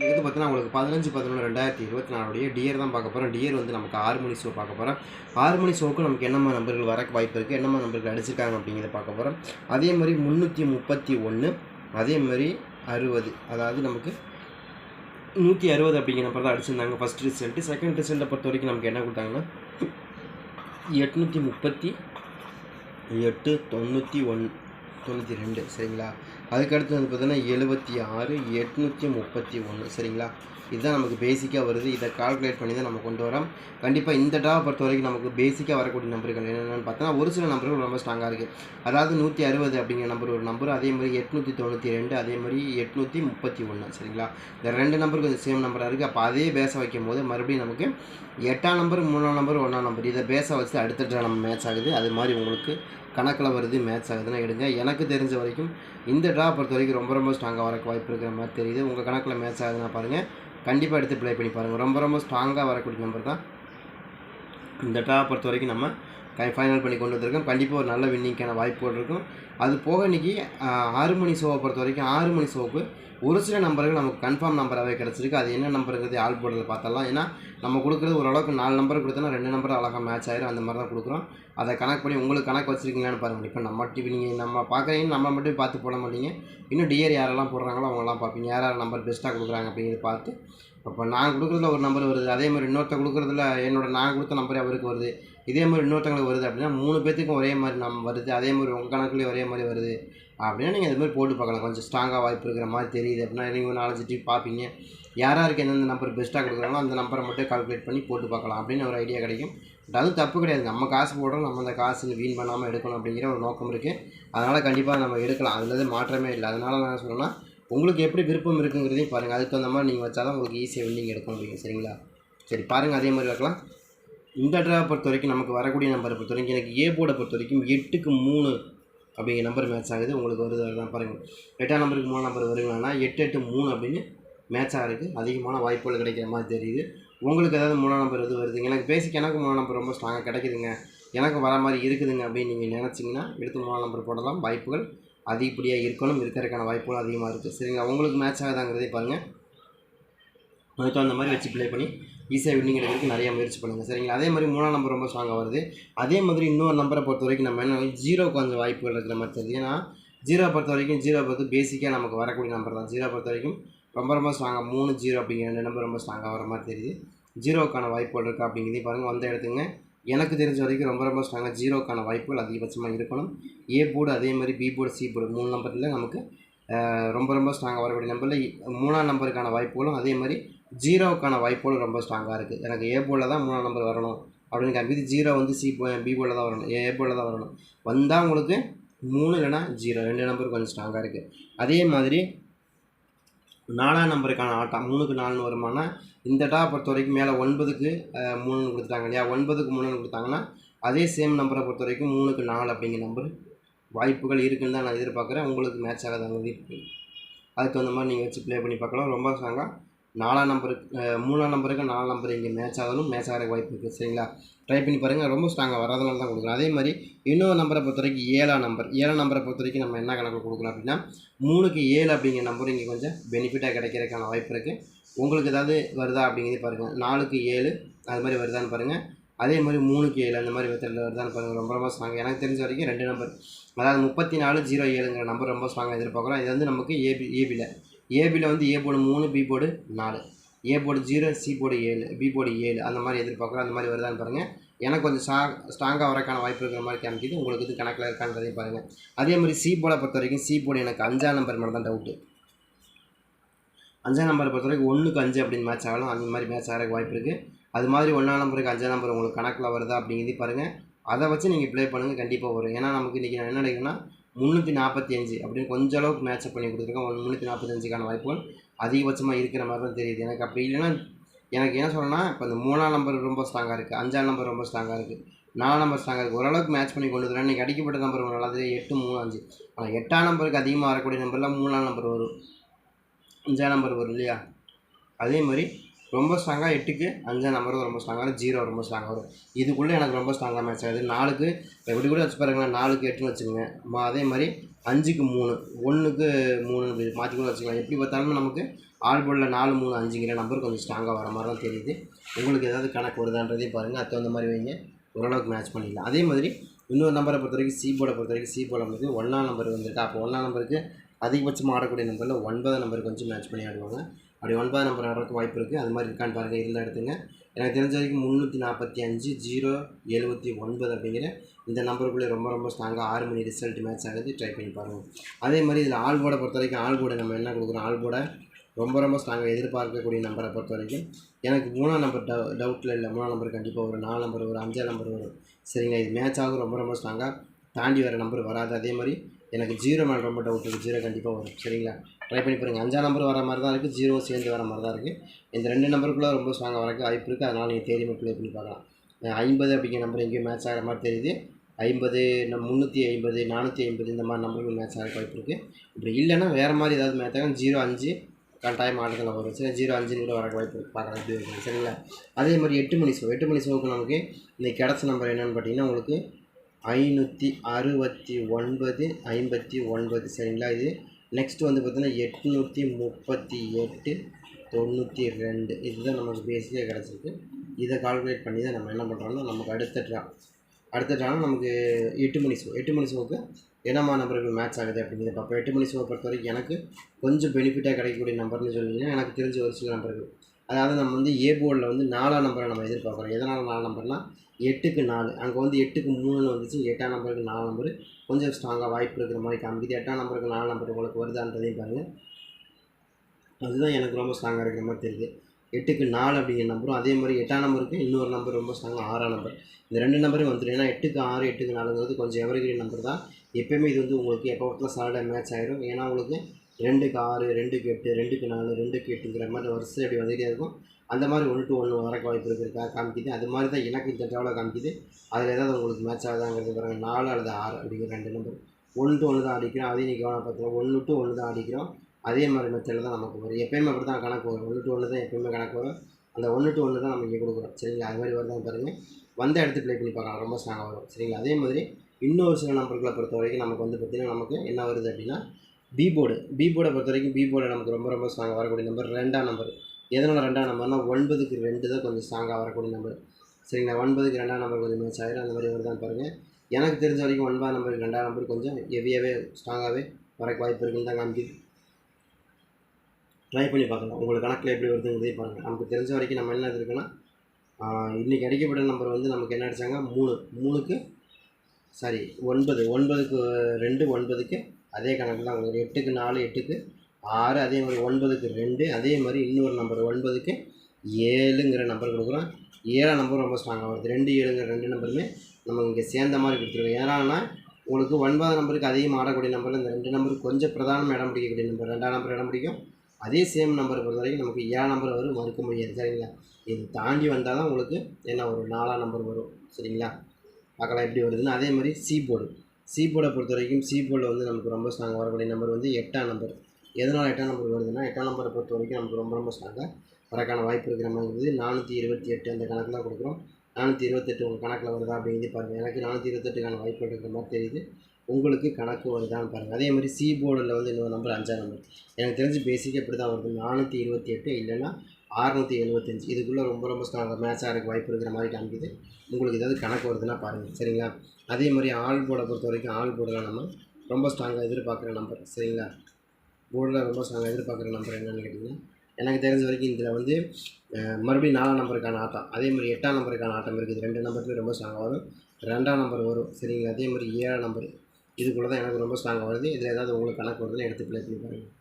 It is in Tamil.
இது பார்த்தீங்கன்னா உங்களுக்கு பதினஞ்சு பதினொன்று ரெண்டாயிரத்தி இருபத்தி நாலுடைய டியர் தான் பார்க்க போகிறோம் டியர் வந்து நமக்கு ஆறு மணி ஷோ பார்க்க போகிறோம் ஆறு மணி ஷோக்கு நமக்கு என்னம்மா நம்பர்கள் வரக்கு வாய்ப்பு இருக்குது என்னம்மா நம்பர்கள் அடிச்சிருக்காங்க அப்படிங்கிறத பார்க்க போகிறோம் அதே மாதிரி முந்நூற்றி முப்பத்தி ஒன்று அதே மாதிரி அறுபது. அதாவது நமக்கு நூற்றி அறுபது அப்படிங்கிற நம்பர் தான் அடிச்சிருந்தாங்க ஃபஸ்ட் ரிசல்ட்டு செகண்ட் ரிசல்ட்டை பொறுத்த வரைக்கும் நமக்கு என்ன கொடுத்தாங்கன்னா எட்நூற்றி முப்பத்தி எட்டு தொண்ணூற்றி ஒன் தொண்ணூற்றி ரெண்டு. சரிங்களா? அதுக்கடுத்து வந்து பார்த்திங்கன்னா எழுபத்தி ஆறு எட்நூற்றி முப்பத்தி ஒன்று சரிங்களா? இதுதான் நமக்கு பேசிக்காக வருது. இதை கால்குலேட் பண்ணி தான் நம்ம கொண்டு வரோம். கண்டிப்பாக இந்த டாவை பொறுத்த வரைக்கும் நமக்கு பேசிக்காக வரக்கூடிய நம்பர்கள் என்னென்னு பார்த்தோன்னா ஒரு சில நம்பர்கள் ரொம்ப ஸ்ட்ராங்காக இருக்குது அதாவது நூற்றி அறுபது அப்படிங்கிற நம்பர் ஒரு நம்பர் அதே மாதிரி எட்நூற்றி தொண்ணூற்றி ரெண்டு அதே மாதிரி எட்நூற்றி முப்பத்தி ஒன்று சரிங்களா? இந்த ரெண்டு நம்பர் கொஞ்சம் சேம் நம்பராக இருக்குது அப்போ அதே பேச வைக்கும் போது மறுபடியும் நமக்கு எட்டாம் நம்பர் மூணாம் நம்பர் ஒன்றாம் நம்பர் இதை பேச வச்சு அடுத்த நம்ம மேட்ச் ஆகுது. அது மாதிரி உங்களுக்கு கணக்கில் வருது மேட்ச் ஆகுதுன்னா எடுங்க. எனக்கு தெரிஞ்ச வரைக்கும் இந்த ட்ரா பொறுத்த வரைக்கும் ரொம்ப ரொம்ப ஸ்ட்ராங்காக வரக்கு வாய்ப்பு இருக்கிற மாதிரி தெரியுது. உங்கள் கணக்கில் மேட்ச் ஆகுதுன்னா பாருங்கள் கண்டிப்பாக எடுத்து ப்ளே பண்ணி பாருங்கள் ரொம்ப ரொம்ப ஸ்ட்ராங்காக வரக்கூடிய நம்பர் தான். இந்த ட்ரா பொறுத்த வரைக்கும் நம்ம ஃபைனல் பண்ணி கொண்டு வந்திருக்கோம் கண்டிப்பாக ஒரு நல்ல வின்னிங்க்கான வாய்ப்புகள் இருக்கும். அது போக இன்றைக்கி ஆறு மணி ஷோவை பொறுத்த வரைக்கும் ஆறு மணி ஷோவுக்கு ஒரு சில நம்பர்கள் நமக்கு கன்ஃபார்ம் நம்பராகவே கிடச்சிருக்கு. அது என்ன நம்பருங்கிறது ஆல் போர்டில் பார்த்தலாம் ஏன்னா நம்ம கொடுக்குறது ஓரளவுக்கு நாலு நம்பர் கொடுத்தோன்னா ரெண்டு நம்பர் அழகாக மேட்ச் ஆயிரும். அந்த மாதிரி தான் கொடுக்குறோம். அதை கணக்கு பண்ணி உங்களுக்கு கணக்கு வச்சுருக்கீங்களான்னு பாருங்கள் இப்போ நம்ம டிவி நீங்கள் நம்ம பார்க்குறீங்க நம்ம மட்டும் பார்த்து போட மாட்டீங்க. இன்னும் டிஆர் யாரெல்லாம் போடுறாங்களோ அவங்களாம் பார்ப்பீங்க. யார் யார் நம்பர் பெஸ்ட்டாக கொடுக்குறாங்க அப்படிங்கிறத பார்த்து. இப்போ நான் கொடுக்குறதுல ஒரு நம்பர் வருது. அதே மாதிரி இன்னொருத்த கொடுக்குறதுல என்னோட நான் கொடுத்த நம்பரே அவருக்கு வருது. இதே மாதிரி இன்னொருத்தங்களுக்கு வருது அப்படின்னா மூணு பேர்த்துக்கும் ஒரே மாதிரி நம்ம வருது அதே மாதிரி உங்கள் கணக்குலேயும் ஒரே மாதிரி வருது. அப்படின்னா நீங்கள் இது மாதிரி போட்டு பார்க்கலாம். கொஞ்சம் ஸ்ட்ராங்காக வாய்ப்பு இருக்கிற மாதிரி தெரியுது அப்படின்னா நீங்கள் ஒரு நாலஞ்சு டிப் பார்ப்பீங்க. யார் யாருக்கு எந்தெந்த நம்பர் பெஸ்ட்டாக கொடுக்குறாங்களோ அந்த நம்பரை மட்டும் கால்குலேட் பண்ணி போட்டு பார்க்கலாம் அப்படின்னு ஒரு ஐடியா கிடைக்கும். பட் அது தப்பு கிடையாது. நம்ம காசு போடுறோம் நம்ம அந்த காசு வீண் பண்ணாமல் எடுக்கணும் அப்படிங்கிற ஒரு நோக்கம் இருக்குது அதனால் கண்டிப்பாக நம்ம எடுக்கலாம். அதில் மாற்றமே இல்லை. அதனால் நான் சொல்லணும்னா உங்களுக்கு எப்படி விருப்பம் இருக்குங்கிறதையும் பாருங்கள் அதுக்கு தகுந்த மாதிரி நீங்கள் வச்சால் தான் உங்களுக்கு ஈஸியாக வின்னிங் எடுக்க முடியும். சரிங்களா? சரி பாருங்கள் அதே மாதிரி வைக்கலாம் இந்த ட்ராவை பொறுத்த வரைக்கும் நமக்கு வரக்கூடிய நம்பரை பொறுத்த வரைக்கும் எனக்கு ஏ போர்டை பொறுத்த வரைக்கும் எட்டுக்கு மூணு அப்படிங்கிற நம்பர் மேட்ச் ஆகுது. உங்களுக்கு வருது அதுதான் பாருங்கள் எட்டாம் நம்பருக்கு மூணு நம்பர் வருங்களா எட்டு எட்டு மூணு அப்படின்னு மேட்ச் ஆகிறதுக்கு அதிகமான வாய்ப்புகள் கிடைக்கிற மாதிரி தெரியுது. உங்களுக்கு ஏதாவது மூணாம் நம்பர் எது வருதுங்க எனக்கு பேசிக் எனக்கு மூணாம் நம்பர் ரொம்ப ஸ்ட்ராங்காக கிடைக்குதுங்க. எனக்கு வர மாதிரி இருக்குதுங்க அப்படின்னு நீங்கள் நினச்சிங்கன்னா எடுத்து மூணாம் நம்பர் போடலாம். வாய்ப்புகள் அதிகப்படியாக இருக்கணும். இருக்கிறதுக்கான வாய்ப்புகள் அதிகமாக இருக்குது சரிங்களா? உங்களுக்கு மேட்ச் ஆகுதாங்கிறதே பாருங்கள் அதுக்கு தகுந்த மாதிரி வச்சு ப்ளே பண்ணி ஈஸியாக வின்னிங் எடுக்கிறதுக்கு நிறைய முயற்சி பண்ணுங்கள் சரிங்களா? அதே மாதிரி மூணாம் நம்பர் ரொம்ப ஸ்ட்ராங்காக வருது. அதே மாதிரி இன்னொரு நம்பரை பொறுத்த வரைக்கும் நம்ம என்ன ஜீரோ கொஞ்சம் வாய்ப்புகள் இருக்கிற மாதிரி தெரியுது. ஏன்னா ஜீரோ பொறுத்த வரைக்கும் ஜீரோ பொறுத்து பேசிக்காக நமக்கு வரக்கூடிய நம்பர் தான். ஜீரோ பொறுத்த வரைக்கும் ரொம்ப ரொம்ப ஸ்ட்ராங்காக மூணு ஜீரோ அப்படிங்கிற ரெண்டு நம்பர் ரொம்ப ஸ்ட்ராங்காக வர மாதிரி தெரியுது. ஜீரோக்கான வாய்ப்புகள் இருக்கா அப்படிங்கிறதே பாருங்கள் வந்த இடத்துங்க எனக்கு தெரிஞ்ச வரைக்கும் ரொம்ப ரொம்ப ஸ்ட்ராங்காக ஜீரோக்கான வாய்ப்புகள் அதிகபட்சமாக இருக்கணும். ஏ போர்டு அதே மாதிரி பி போர்டு சி போர்டு மூணு நம்பரில் நமக்கு ரொம்ப ரொம்ப ஸ்ட்ராங்காக வரக்கூடிய நம்பரில் மூணாம் நம்பருக்கான வாய்ப்புகளும் அதே மாதிரி ஜீரோவுக்கான வாய்ப்புகளும் ரொம்ப ஸ்ட்ராங்காக இருக்குது எனக்கு ஏ போர்டில் தான் மூணாம் நம்பர் வரணும். அப்படின்னு காமிக்குது ஜீரோ வந்து சி பி போல தான் வரணும். ஏ போல தான் வரணும். வந்தால் உங்களுக்கு மூணு இல்லைனா ஜீரோ ரெண்டு நம்பர் கொஞ்சம் ஸ்ட்ராங்காக இருக்குது அதே மாதிரி நாலாம் நம்பருக்கான ஆட்டம் மூணுக்கு நாலுன்னு வருமானா இந்த டா பொறுத்த வரைக்கும் மேலே ஒன்பதுக்கு மூணுன்னு கொடுத்துட்டாங்க இல்லையா? ஒன்பதுக்கு மூணுன்னு கொடுத்தாங்கன்னா அதே சேம் நம்பரை பொறுத்த வரைக்கும் மூணுக்கு நாலு அப்படிங்கிற நம்பர் வாய்ப்புகள் இருக்குன்னு தான் நான் எதிர்பார்க்குறேன். உங்களுக்கு மேட்ச் ஆகாத இருக்குது அதுக்கு தகுந்த மாதிரி நீங்கள் வச்சு ப்ளே பண்ணி பார்க்கலாம். ரொம்ப ஸ்ட்ராங்காக நாலாம் நம்பருக்கு மூணாம் நம்பருக்கு நாலாம் நம்பர் இங்கே மேட்ச் ஆகணும் மேட்ச் ஆகிற வாய்ப்பு இருக்குது சரிங்களா? ட்ரை பண்ணி பாருங்கள் ரொம்ப ஸ்ட்ராங்காக வராதனால தான் கொடுக்குறோம் அதே மாதிரி இன்னொரு நம்பரை பொறுத்த வரைக்கும் ஏழாம் நம்பர் ஏழாம் நம்பரை பொறுத்த வரைக்கும் நம்ம என்ன கணக்கு கொடுக்குறோம் அப்படின்னா மூணுக்கு ஏழு அப்படிங்கிற நம்பர் இங்கே கொஞ்சம் பெனிஃபிட்டாக கிடைக்கிறதுக்கான வாய்ப்பு இருக்குது உங்களுக்கு ஏதாவது வருதா அப்படிங்கிறது பாருங்கள் நாலுக்கு ஏழு அது மாதிரி வருதான்னு பாருங்கள் அதே மாதிரி மூணுக்கு ஏழு அந்த மாதிரி மெத்தடில் வருதான்னு பாருங்கள் ரொம்ப ரொம்ப ஸ்ட்ராங் எனக்கு தெரிஞ்ச வரைக்கும் ரெண்டு நம்பர் அதாவது முப்பத்தி நாலு ஜீரோ ஏழுங்கிற நம்பர் ரொம்ப ஸ்ட்ராங்காக எதிர்பார்க்குறோம். இது வந்து நமக்கு ஏபி ஏபியில் ஏபியில் வந்து ஏ போர்டு மூணு பி போர்டு நாலு. A board zero C board ஏழு பி போர்டு ஏழு. அந்த மாதிரி எதிர்பார்க்குறோம். அந்த மாதிரி வருதான்னு பாருங்கள் எனக்கு கொஞ்சம் ஸ்டா ஸ்ட்ராங்காக வரக்கான வாய்ப்பு இருக்கிற மாதிரி காமிக்குது. உங்களுக்கு இது கணக்கில் இருக்கான்றதையும் பாருங்கள் அதே மாதிரி சி போர்டை பொறுத்த வரைக்கும் சி போர்டு எனக்கு அஞ்சாம் நம்பர் மட்டும் தான் டவுட்டு அஞ்சாம் நம்பரை பொறுத்த வரைக்கும் ஒன்றுக்கு அஞ்சு அப்படின்னு மேட்ச் ஆகலாம் அந்த மாதிரி மேட்ச் ஆகிறதுக்கு வாய்ப்பு இருக்குது அது மாதிரி ஒன்றாம் நம்பருக்கு அஞ்சாம் நம்பர் உங்களுக்கு கணக்கில் வருதா அப்படிங்கிறது பாருங்கள் அதை வச்சு நீங்கள் ப்ளே பண்ணுங்கள் கண்டிப்பாக வரும். ஏன்னா நமக்கு இன்றைக்கி நான் என்ன நடக்குதுன்னா முந்நூற்றி நாற்பத்தி அஞ்சு அப்படின்னு கொஞ்சம் அளவுக்கு மேட்சப் பண்ணி கொடுத்துருக்கோம். ஒரு முந்நூற்றி நாற்பத்தஞ்சுக்கான வாய்ப்புகள் அதிகபட்சமாக இருக்கிற மாதிரி தான் தெரியுது. எனக்கு அப்படி இல்லைன்னா எனக்கு என்ன சொல்லணும்னா இப்போ இந்த மூணாம் நம்பர் ரொம்ப ஸ்ட்ராங்காக இருக்குது அஞ்சாம் நம்பர் ரொம்ப ஸ்ட்ராங்காக இருக்குது நாலாம் நம்பர் ஸ்ட்ராங்காக இருக்குது ஓரளவுக்கு மேட்ச் பண்ணி கொண்டு வரேன் இன்றைக்கி அடிக்கப்பட்ட நம்பர் நல்லா தெரியும் எட்டு மூணு அஞ்சு. ஆனால் எட்டாம் நம்பருக்கு அதிகமாக வரக்கூடிய நம்பர்லாம் மூணாம் நம்பர் வரும். அஞ்சாம் நம்பர் வரும் இல்லையா? அதே மாதிரி ரொம்ப ஸ்ட்ராங்காக எட்டுக்கு அஞ்சாம் நம்பர் ரொம்ப ஸ்ட்ராங்காக ஜீரோ ரொம்ப ஸ்ட்ராங்காக வரும் இதுக்குள்ளே எனக்கு ரொம்ப ஸ்ட்ராங்காக மேட்ச் ஆகுது. நாலுக்கு எப்படி கூட வச்சு பாருங்களேன் நாலுக்கு எட்டுன்னு வச்சுக்கோங்க. அதே மாதிரி அஞ்சுக்கு மூணு ஒன்றுக்கு மூணு மாற்றி கூட வச்சுக்கலாம். எப்படி பார்த்தாலும் நமக்கு ஆல் போர்டில் நாலு மூணு அஞ்சுங்கிற நம்பர் கொஞ்சம் ஸ்ட்ராங்காக வர மாதிரி தான் தெரியுது. உங்களுக்கு ஏதாவது கணக்கு வருதான்றதையும் பாருங்கள் அது தகுந்த மாதிரி வைங்க. ஓரளவுக்கு மேட்ச் பண்ணிடலாம். அதே மாதிரி இன்னொரு நம்பரை பொறுத்த வரைக்கும் சி போர்டை பொறுத்த வரைக்கும் சி போர்டில் நமக்கு ஒன்றாம் நம்பர் வந்திருக்கு. அப்போ ஒன்றாம் நம்பருக்கு அதிகபட்சமாக ஆடக்கூடிய நம்பரில் ஒன்பதாம் நம்பருக்கு கொஞ்சம் மேட்ச் பண்ணி ஆடுவாங்க. அப்படி ஒன்பதாம் நம்பர் வர்றதுக்கு வாய்ப்பு இருக்குது அது மாதிரி இருக்கான்னு பாருங்கள் இருந்தால் எடுத்துங்க. எனக்கு தெரிஞ்ச வரைக்கும் முந்நூற்றி நாற்பத்தி அஞ்சு ஜீரோ எழுபத்தி ஒன்பது அப்படிங்கிற இந்த நம்பருக்குள்ளே ரொம்ப ரொம்ப ஸ்ட்ராங்காக ஆறு மணி ரிசல்ட் மேட்ச் ஆகுது. ட்ரை பண்ணி பாருங்கள் அதே மாதிரி இதில் ஆல் போர்டை பொறுத்த வரைக்கும் ஆல் போர்டை நம்ம என்ன கொடுக்குறோம்? ஆல் போர்டை ரொம்ப ரொம்ப ஸ்ட்ராங்காக எதிர்பார்க்கக்கூடிய நம்பரை பொறுத்த வரைக்கும் எனக்கு மூணாம் நம்பர் டவு டவுட்டில் இல்லை. மூணாம் நம்பர் கண்டிப்பாக ஒரு நாலு நம்பர் ஒரு அஞ்சாம் நம்பர் வரும். சரிங்களா? இது மேட்ச் ஆகும் ரொம்ப ரொம்ப ஸ்ட்ராங்காக தாண்டி வர நம்பர் வராது. அதே மாதிரி எனக்கு ஜீரோ மேலே ரொம்ப டவுட் இருக்குது ஜீரோ கண்டிப்பாக வரும். சரிங்களா? ட்ரை பண்ணி பாருங்கள் அஞ்சா நம்பர் வர மாதிரி தான் இருக்குது ஜீரோ சேர்ந்து வர மாதிரி தான் இருக்குது இந்த ரெண்டு நம்பருக்குள்ளே ரொம்ப ஸ்ட்ராங்காக வரக்கு வாய்ப்பு இருக்குது அதனால் நீங்கள் தேடி ப்ளே பண்ணி பார்க்கலாம். ஐம்பது அப்படிங்கிற நம்பர் எங்கேயும் மேட்ச் ஆகிற மாதிரி தெரியுது. ஐம்பது நம் முந்நூற்றி ஐம்பது நானூற்றி ஐம்பது இந்த மாதிரி நம்பருக்கு மேட்ச் ஆகிற வாய்ப்பு இருக்குது இப்படி இல்லைன்னா வேறு மாதிரி ஏதாவது மேட்ச் ஆகும் ஜீரோ அஞ்சு கட்டாயம் ஆட்டத்தில் வரும். சரி ஜீரோ அஞ்சுன்னு கூட வர வாய்ப்பு இருக்குது பார்க்கலாம். எப்படி இருக்குது சரிங்களா? அதே மாதிரி எட்டு மணி ஷோ எட்டு மணி ஷோவுக்கு நமக்கு இன்னைக்கு கிடச்ச நம்பர் என்னென்னு பார்த்தீங்கன்னா உங்களுக்கு ஐநூற்றி அறுபத்தி ஒன்பது ஐம்பத்தி ஒன்பது சரிங்களா? இது நெக்ஸ்ட் வந்து பார்த்திங்கன்னா எட்நூற்றி முப்பத்தி எட்டு தொண்ணூற்றி ரெண்டு. இதுதான் நமக்கு பேசிக்காக கிடச்சிருக்கு. இதை கால்குலேட் பண்ணி தான் நம்ம என்ன பண்ணுறோம்னா நமக்கு அடுத்த ட்ரா அடுத்த ட்ராவில் நமக்கு எட்டு மணி ஷோ எட்டு மணி ஷோவுக்கு என்னம்மா நம்பருக்கு மேட்ச் ஆகுது அப்படிங்கிறத பார்ப்போம். எட்டு மணி ஷோவை பொறுத்த வரைக்கும் எனக்கு கொஞ்சம் பெனிஃபிட்டாக கிடைக்கக்கூடிய நம்பர்னு சொன்னீங்கன்னா எனக்கு தெரிஞ்ச ஒரு சில நம்பர்கள் அதாவது நம்ம வந்து ஏ போர்டில் வந்து நாலாம் நம்பரை நம்ம எதிர்பார்க்குறோம். எதனால் நாலு நம்பர்னால் எட்டுக்கு நாலு. அங்கே வந்து எட்டுக்கு மூணுன்னு வந்துச்சு. எட்டாம் நம்பருக்கு நாலு நம்பர். கொஞ்சம் ஸ்ட்ராங்காக வாய்ப்பு இருக்கிற மாதிரி காமிக்குது. எட்டாம் நம்பருக்கு நாலு நம்பர் உங்களுக்கு வருதான்றதையும் பாருங்கள் அதுதான் எனக்கு ரொம்ப ஸ்ட்ராங்காக இருக்கிற மாதிரி தெரியுது. எட்டுக்கு நாலு அப்படிங்கிற நம்பரும் அதே மாதிரி எட்டாம் நம்பருக்கு இன்னொரு நம்பர் ரொம்ப ஸ்ட்ராங்காக ஆறாம் நம்பர். இந்த ரெண்டு நம்பரும் வந்துடும் ஏன்னா எட்டுக்கு ஆறு எட்டுக்கு நாலுங்கிறது கொஞ்சம் எவர்கிரீன் நம்பர் தான். எப்போயுமே இது வந்து உங்களுக்கு எப்போ பார்த்தாலும் சாலடாக மேட்ச் ஆகிடும் ஏன்னா உங்களுக்கு ரெண்டுக்கு ஆறு ரெண்டுக்கு எட்டு ரெண்டுக்கு நாலு ரெண்டுக்கு எட்டுங்கிற மாதிரி வரிசை அப்படி வந்துகிட்டே இருக்கும். அந்த மாதிரி ஒன்று டு ஒன்று வரக்கு வாய்ப்பு இருக்கிறதா காமிக்குது. அது மாதிரி தான் எனக்கு இந்த ட்ராவலில் காமிக்குது. அதில் ஏதாவது உங்களுக்கு மேட்ச் ஆகுதாங்கிறது பாருங்கள் நாலு அல்லது ஆறு அப்படிங்கிற ரெண்டு நம்பர் ஒன்று டு ஒன்று தான் அடிக்கிறோம். அதையும் நீங்கள் கவனம் பார்த்துக்கலாம் ஒன்று டு ஒன்று தான் அடிக்கிறோம். அதே மாதிரி மெத்தடில் தான் நமக்கு வரும். எப்பயுமே அப்படி தான் கணக்கு வரும். ஒன்று டு ஒன்று தான் எப்பயுமே கணக்கு வரும். அந்த ஒன்று டு ஒன்று தான் நம்ம இங்கே கொடுக்குறோம். சரிங்களா? அது மாதிரி வருதான் பாருங்கள் வந்த இடத்து ப்ளே பண்ணி பார்க்கலாம். ரொம்ப ஸ்ட்ராங்காக வரும். சரிங்களா? அதே மாதிரி இன்னொரு சில நம்பர்களை பொறுத்த வரைக்கும் நமக்கு வந்து பார்த்திங்கன்னா நமக்கு என்ன வருது அப்படின்னா பி போர்டு பி போர்டை பொறுத்த வரைக்கும் பி போர்டு நமக்கு ரொம்ப ரொம்ப ஸ்ட்ராங்காக வரக்கூடிய நம்பர் ரெண்டாம் நம்பர் எதனால் ரெண்டாம் நம்பர்னா ஒன்பதுக்கு ரெண்டு தான் கொஞ்சம் ஸ்ட்ராங்காக வரக்கூடிய நம்பர் சரிங்களா? ஒன்பதுக்கு ரெண்டாம் நம்பர் கொஞ்சம் மேட்ச் ஆகிடும் அந்த மாதிரி வருதான் பாருங்கள் எனக்கு தெரிஞ்ச வரைக்கும் ஒன்பதாம் நம்பர் ரெண்டாம் நம்பர் கொஞ்சம் ஹெவியாகவே ஸ்ட்ராங்காகவே வரக்கு வாய்ப்பு இருக்குன்னு தான் காமிக்குது ட்ரை பண்ணி பார்க்கலாம். உங்களுக்கு கணக்கில் எப்படி வருதுங்கிறதே பாருங்கள் நமக்கு தெரிஞ்ச வரைக்கும் நம்ம என்ன இருக்குன்னா இன்றைக்கி அடிக்கப்பட்ட நம்பர் வந்து நமக்கு என்ன அடித்தாங்க மூணு. மூணுக்கு சாரி ஒன்பது. ஒன்பதுக்கு ரெண்டு ஒன்பதுக்கு அதே கணக்கு தான் உங்களுக்கு எட்டுக்கு நாலு எட்டுக்கு ஆறு அதே மாதிரி ஒன்பதுக்கு ரெண்டு அதே மாதிரி இன்னொரு நம்பர் ஒன்பதுக்கு ஏழுங்கிற நம்பர் கொடுக்குறோம். ஏழாம் நம்பர் ரொம்ப ஸ்ட்ராங்காக வருது. ரெண்டு ஏழுங்கிற ரெண்டு நம்பருமே நம்ம இங்கே சேர்ந்த மாதிரி கொடுத்துருக்கோம். ஏன்னா உங்களுக்கு ஒன்பதாம் நம்பருக்கு அதிகம் ஆடக்கூடிய நம்பரில் இந்த ரெண்டு நம்பருக்கு கொஞ்சம் பிரதானம் இடம் பிடிக்கக்கூடிய நம்பர் ரெண்டாம் நம்பர் இடம் பிடிக்கும். அதே சேம் நம்பரை பொறுத்த வரைக்கும் நமக்கு ஏழாம் நம்பர் வரும். மறுக்க முடியாது. சரிங்களா? இது தாண்டி வந்தால் தான் உங்களுக்கு என்ன ஒரு நாலாம் நம்பர் வரும். சரிங்களா? பார்க்கலாம் எப்படி வருதுன்னு. அதே மாதிரி சி போர்டு சி போர்டை பொறுத்த வரைக்கும் சி போர்டில் வந்து நமக்கு ரொம்ப ஸ்ட்ராங்காக வரக்கூடிய நம்பர் வந்து எட்டாம் நம்பர் எதனால் எட்டாம் நம்பர் வருதுன்னா எட்டாம் நம்பரை பொறுத்த வரைக்கும் நமக்கு ரொம்ப ரொம்ப ஸ்ட்ராங்காக வரக்கான வாய்ப்பு இருக்கிற மாதிரி இருக்குது. நானூற்றி இருபத்தி எட்டு அந்த கணக்கில் தான் கொடுக்குறோம். நானூற்றி இருபத்தெட்டு உங்கள் கணக்கில் வருதா அப்படிங்கிறது பாருங்கள் எனக்கு நானூற்றி இருபத்தெட்டுக்கான வாய்ப்பு இருக்கிற மாதிரி தெரியுது. உங்களுக்கு கணக்கு வருதான்னு பாருங்கள் அதே மாதிரி சி போர்டில் வந்து இன்னொரு நம்பர் அஞ்சாம் நம்பர் எனக்கு தெரிஞ்சு பேசிக்காக இப்படி தான் வருது. நானூற்றி இருபத்தி எட்டு இல்லைன்னா ஆறுநூற்றி எழுபத்தஞ்சு இதுக்குள்ளே ரொம்ப ரொம்ப ஸ்ட்ராங் மேட்ச் ஆகிறதுக்கு வாய்ப்பு இருக்கிற மாதிரி காமிக்குது. உங்களுக்கு ஏதாவது கணக்கு வருதுன்னா பாருங்கள் சரிங்களா? அதே மாதிரி ஆள் போர்டை பொறுத்த வரைக்கும் ஆள் போர்டில் நம்ம ரொம்ப ஸ்ட்ராங்காக எதிர்பார்க்குற நம்பர் சரிங்களா? போர்டில் ரொம்ப ஸ்ட்ராங்காக எதிர்பார்க்குற நம்பர் என்னென்னு கேட்டிங்கன்னா எனக்கு தெரிஞ்ச வரைக்கும் இதில் வந்து மறுபடியும் நாலாம் நம்பருக்கான ஆட்டம் அதே மாதிரி எட்டாம் நம்பருக்கான ஆட்டம் இருக்குது. ரெண்டு நம்பருக்குமே ரொம்ப ஸ்ட்ராங்காக வரும். ரெண்டாம் நம்பர் வரும் சரிங்களா? அதே மாதிரி ஏழாம் நம்பர் இதுக்குள்ளே தான் எனக்கு ரொம்ப ஸ்ட்ராங்காக வருது. இதில் ஏதாவது உங்களுக்கு கணக்கு வருதுன்னு எடுத்து பிள்ளை பண்ணி பாருங்கள்